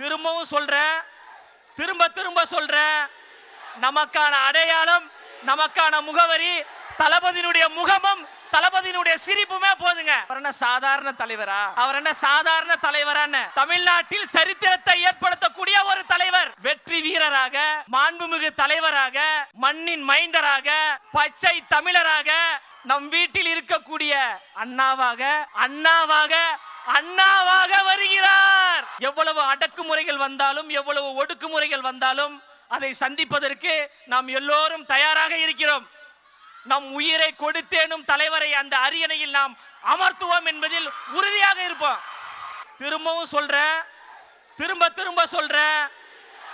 திரும்பவும் சொல்றேன் திரும்ப திரும்ப சொல்றேன் நமக்கான அடையாளம் நமக்கான முகவரி தளபதியினுடைய முகமும் தளபதியினுடைய சிரிப்புமே போதுங்க. அவர் என்ன சாதாரண தலைவரா? அவர் என்ன சாதாரண தலைவரான்னு? தமிழ்நாட்டில் சரித்திரத்தை ஏற்படுத்தக்கூடிய ஒரு தலைவர். வெற்றி வீரராக மாண்புமிகு தலைவராக மண்ணின் மைந்தராக பச்சை தமிழராக நம் வீட்டில் இருக்கக்கூடிய அண்ணாவாக அண்ணாவாக அண்ணா எவ்வளவு அடக்குமுறைகள் வந்தாலும் எவ்வளவு ஒடுக்குமுறைகள் வந்தாலும் அதை சந்திப்பதற்கு நாம் எல்லோரும் தயாராக இருக்கிறோம். நம் உயிரை கொடுத்தேனும் தலைவரை அந்த அரியணையில் நாம் அமர்த்துவோம் என்பதில் உறுதியாக இருப்போம். திரும்பவும் சொல்றேன் திரும்ப திரும்ப சொல்றேன்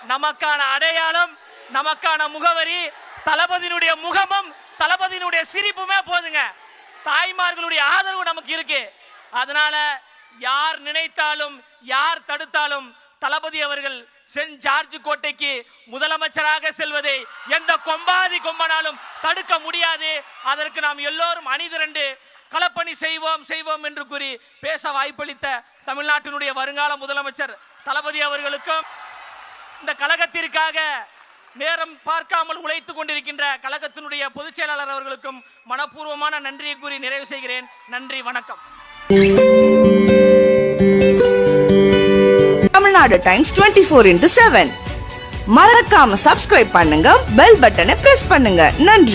நமக்கான அடையாளம் நமக்கான முகவரி தளபதியினுடைய முகமும் தளபதியினுடைய சிரிப்புமே போதுங்க. தாய்மார்களுடைய ஆதரவு நமக்கு இருக்கு. அதனால யார் நினைத்தாலும் யார் தடுத்தாலும் தளபதி அவர்கள் சென்ட் ஜார்ஜ் கோட்டைக்கு முதலமைச்சராக செல்வதை எந்த கொம்பாதி கொம்பனாலும் தடுக்க முடியாது. அதற்கு நாம் எல்லோரும் அணிதிரண்டு களப்பணி செய்வோம் செய்வோம் என்று கூறி பேச வாய்ப்பளித்த தமிழ்நாட்டினுடைய வருங்கால முதலமைச்சர் தளபதி அவர்களுக்கும் இந்த கழகத்திற்காக நேரம் பார்க்காமல் உழைத்து கொண்டிருக்கின்ற கழகத்தினுடைய பொதுச் செயலாளர் அவர்களுக்கும் மனப்பூர்வமான நன்றியை கூறி நிறைவு செய்கிறேன். நன்றி வணக்கம். Tamil Nadu times twenty four into seven மறக்காம சப்ஸ்கிரைப் பண்ணுங்க பெல் பட்டனை பிரஸ் பண்ணுங்க. நன்றி.